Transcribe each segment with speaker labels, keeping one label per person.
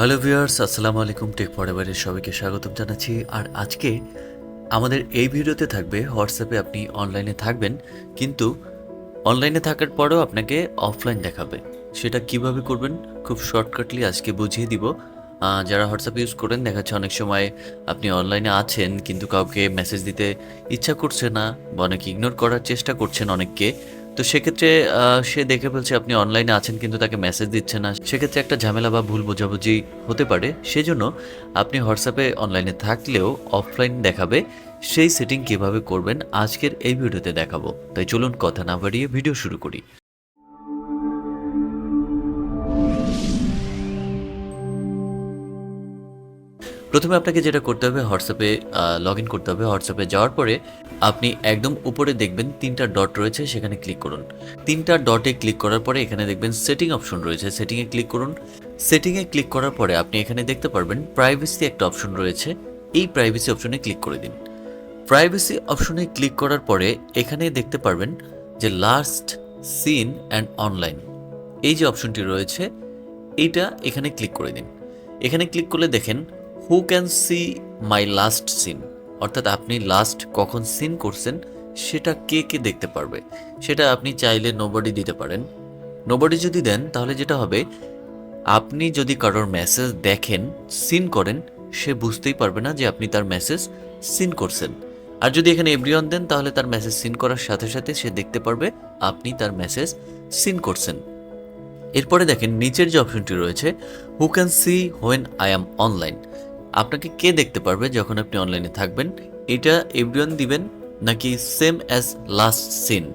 Speaker 1: Hello viewers আসসালামু আলাইকুম। Take ফরএভারের সবাইকে স্বাগতম জানাচ্ছি। আর আজকে আমাদের এই ভিডিওতে থাকবে হোয়াটসঅ্যাপে আপনি অনলাইনে থাকবেন, কিন্তু অনলাইনে থাকার পরেও আপনাকে অফলাইন দেখাবে। সেটা কীভাবে করবেন? খুব শর্টকাটলি আজকে বুঝিয়ে দিব। যারা হোয়াটসঅ্যাপ ইউজ করেন, দেখা যাচ্ছে অনেক সময় আপনি অনলাইনে আছেন, কিন্তু কাউকে মেসেজ দিতে ইচ্ছা করছে না, বা অনেকে ইগনোর করার চেষ্টা করছেন অনেককে। তো সেক্ষেত্রে সে দেখে ফেলছে আপনি অনলাইনে আছেন কিন্তু তাকে মেসেজ দিচ্ছে না। সেক্ষেত্রে একটা ঝামেলা বা ভুল বোঝাবুঝি হতে পারে। সেজন্য আপনি হোয়াটসঅ্যাপে অনলাইনে থাকলেও অফলাইন দেখাবে। সেই সেটিং কীভাবে করবেন, আজকের এই ভিডিওতে দেখাবো। তাই চলুন কথা না বাড়িয়ে ভিডিও শুরু করি। প্রথমে আপনাকে যেটা করতে হবে, হোয়াটসঅ্যাপে লগ ইন করতে হবে। হোয়াটসঅ্যাপে যাওয়ার পরে আপনি একদম উপরে দেখবেন তিনটা ডট রয়েছে, সেখানে ক্লিক করুন। তিনটা ডটে ক্লিক করার পরে এখানে দেখবেন সেটিং অপশন রয়েছে। সেটিংয়ে ক্লিক করুন। সেটিংয়ে ক্লিক করার পরে আপনি এখানে দেখতে পারবেন প্রাইভেসি একটা অপশন রয়েছে। এই প্রাইভেসি অপশনে ক্লিক করে দিন। প্রাইভেসি অপশনে ক্লিক করার পরে এখানে দেখতে পারবেন যে লাস্ট সিন অ্যান্ড অনলাইন এই যে অপশনটি রয়েছে, এইটা এখানে ক্লিক করে দিন। এখানে ক্লিক করলে দেখেন who can see my last seen অর্থাৎ আপনি লাস্ট কখন সিন করছেন, সেটা কে কে দেখতে পারবে? সেটা আপনি চাইলে নোবডি দিতে পারেন। নোবডি যদি দেন, তাহলে যেটা হবে, আপনি যদি কারোর মেসেজ দেখেন সিন করেন, সে বুঝতেই পারবে না যে আপনি তার মেসেজ সিন করছেন। আর যদি এখানে এভরিওয়ান দেন, তাহলে তার মেসেজ সিন করার সাথে সাথে সে দেখতে পারবে আপনি তার মেসেজ সিন করছেন। এরপরে দেখেন, নিচের যে অপশনটি রয়েছে who can see when I am online আপনাকে কে দেখতে পারবে যখন আপনি অনলাইনে থাকবেন? এটা এভরিওয়ান দিবেন নাকি সেম অ্যাজ লাস্ট সিন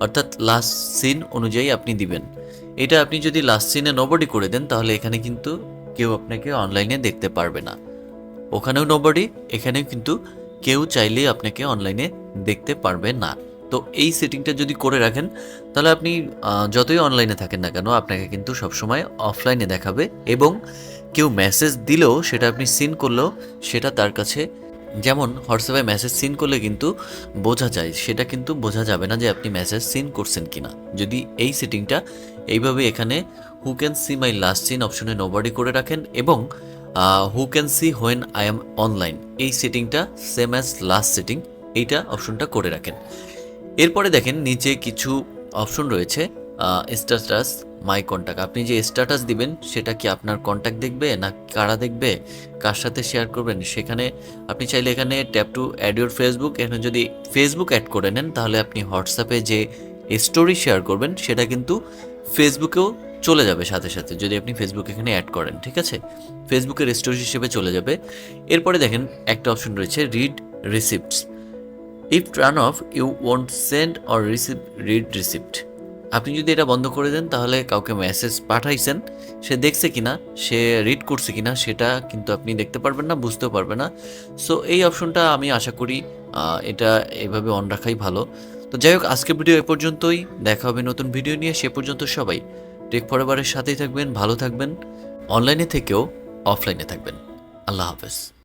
Speaker 1: অর্থাৎ লাস্ট সিন অনুযায়ী আপনি দিবেন। এটা আপনি যদি লাস্ট সিনে নবডি করে দেন, তাহলে এখানে কিন্তু কেউ আপনাকে অনলাইনে দেখতে পারবে না। ওখানেও নবডি এখানেও কিন্তু কেউ চাইলেই আপনাকে অনলাইনে দেখতে পারবে না। তো এই সেটিংটা যদি করে রাখেন, তাহলে আপনি যতই অনলাইনে থাকেন না কেন, আপনাকে কিন্তু সবসময় অফলাইনে দেখাবে এবং কেউ মেসেজ দিলেও সেটা আপনি সিন করলেও সেটা তার কাছে, যেমন হোয়াটসঅ্যাপে মেসেজ সিন করলে কিন্তু বোঝা যায়, সেটা কিন্তু বোঝা যাবে না যে আপনি মেসেজ সিন করছেন কি না যদি এই সেটিংটা এইভাবে এখানে who can see my last seen অপশনে নোবডি করে রাখেন এবং who can see when I am online এই সেটিংটা সেম অ্যাজ লাস্ট সেটিং এইটা অপশনটা করে রাখেন। এরপরে দেখেন নিচে কিছু অপশন রয়েছে স্ট্যাটাস মাই কন্ট্যাক্ট আপনি যে স্ট্যাটাস দিবেন, সেটা কি আপনার কন্ট্যাক্ট দেখবে না কারা দেখবে, কার সাথে শেয়ার করবেন? সেখানে আপনি চাইলে এখানে tap to add your Facebook এখানে যদি ফেসবুক অ্যাড করে নেন, তাহলে আপনি হোয়াটসঅ্যাপে যে স্টোরি শেয়ার করবেন, সেটা কিন্তু ফেসবুকেও চলে যাবে সাথে সাথে, যদি আপনি ফেসবুক এখানে অ্যাড করেন, ঠিক আছে? ফেসবুকের স্টোরি হিসেবে চলে যাবে। এরপরে দেখেন একটা অপশন রয়েছে read receipts if turn off you want send or receive read receipt আপনি যদি এটা বন্ধ করে দেন, তাহলে কাউকে মেসেজ পাঠাইছেন, সে দেখছে কিনা, সে রিড করছে কিনা, সেটা কিন্তু আপনি দেখতে পারবেন না, বুঝতেও পারবেন না। সো এই অপশনটা আমি আশা করি এটা এভাবে অন রাখাই ভালো। তো যাই হোক, আজকের ভিডিও এ পর্যন্তই। দেখা হবে নতুন ভিডিও নিয়ে, সে পর্যন্ত সবাই। টেক ফরএভারের সাথেই থাকবেন, ভালো থাকবেন। অনলাইনে থেকেও অফলাইনে থাকবেন। আল্লাহ হাফেজ।